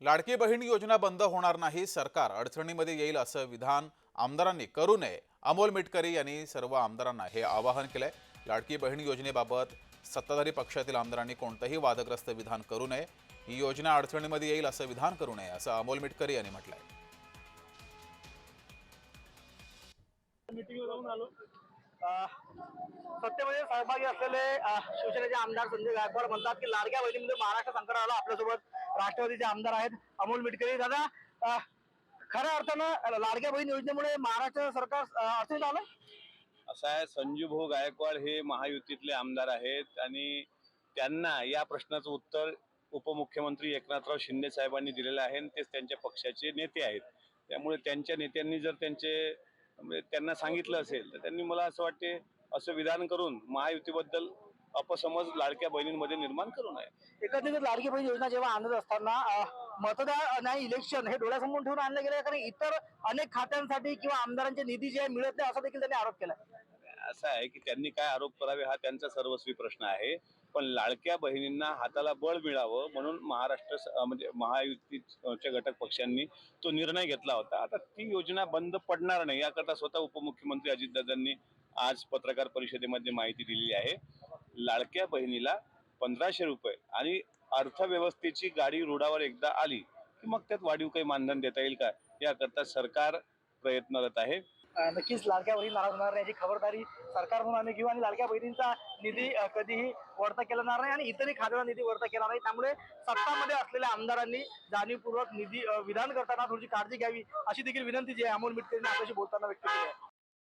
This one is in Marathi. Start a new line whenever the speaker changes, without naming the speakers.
लाडकी बहीण योजना बंद होणार नाही सरकार अडचणीमध्ये येईल असं विधान आमदारांनी करू नये अमोल मिटकरी यांनी सर्व आमदारांना हे आवाहन केलंय. लाडकी बहीण योजनेबाबत सत्ताधारी पक्षातील आमदारांनी कोणतंही वादग्रस्त विधान करू नये ही योजना अडचणीमध्ये येईल असं विधान करू नये असं अमोल मिटकरी यांनी म्हटलंय.
सत्तेमध्ये सहभागी असलेले शिवसेनेचे आमदार संजय गायकवाड म्हणतात की लाडक्या बहिणीमध्ये महाराष्ट्र संकटाला आपल्यासोबत. राष्ट्रवादीचे आमदार आहेत अमोल मिटकरी. दादा खऱ्या अर्थानं लाडक्या बहीण योजनेमुळे महाराष्ट्र सरकार असं अडचणीत आलं
असं आहे संजू भाऊ गायकवाड हे महायुतीतले आमदार आहेत आणि त्यांना या प्रश्नाचं उत्तर उपमुख्यमंत्री एकनाथराव शिंदे साहेबांनी दिलेलं आहे आणि तेच त्यांच्या पक्षाचे नेते आहेत. त्यामुळे त्यांच्या नेत्यांनी जर त्यांचे म्हणजे त्यांना सांगितलं असेल तर त्यांनी मला असं वाटते असं विधान करून महायुतीबद्दल अपसमज लाडक्या बहिणींमध्ये निर्माण करू नये.
एकत्रित लाडकी बहीण योजना जेव्हा आणत असताना मतदार नाही इलेक्शन हे डोळ्यासमोर ठेवून आणलं गेलं कारण इतर अनेक खात्यांसाठी किंवा आमदारांचे निधी जे मिळत नाही असा देखील त्यांनी आरोप केला
असं आहे की त्यांनी काय आरोप करावे हा त्यांचा सर्वस्वी प्रश्न आहे. पण लाडक्या बहिणींना हाताला बळ मिळावं म्हणून महाराष्ट्र म्हणजे महायुतीच्या घटक पक्षांनी तो निर्णय घेतला होता. आता ती योजना बंद पडणार नाही याकरता स्वतः उपमुख्यमंत्री अजितदादांनी आज पत्रकार परिषदेमध्ये माहिती दिलेली आहे. लाडक्या बहिणीला पंधराशे रुपये आणि अर्थव्यवस्थेची गाडी रुडावर एकदा आली की मग त्यात वाढीव काही मानधन देता येईल का? याकरता सरकार प्रयत्नरत आहे.
नक्कीच लाडक्या बहीण नाराज होणार नाही याची खबरदारी सरकार म्हणून आम्ही घेऊ आणि लाडक्या बहिणींचा निधी कधीही वरता केला जाणार नाही आणि इतरही खात्याला निधी वरता केला नाही. त्यामुळे सत्तामध्ये असलेल्या आमदारांनी जाणीवपूर्वक निधी विधान करताना थोडीशी काळजी घ्यावी अशी देखील विनंती जी आहे अमोल मिटकरींनी आपल्याशी बोलताना व्यक्त केली आहे.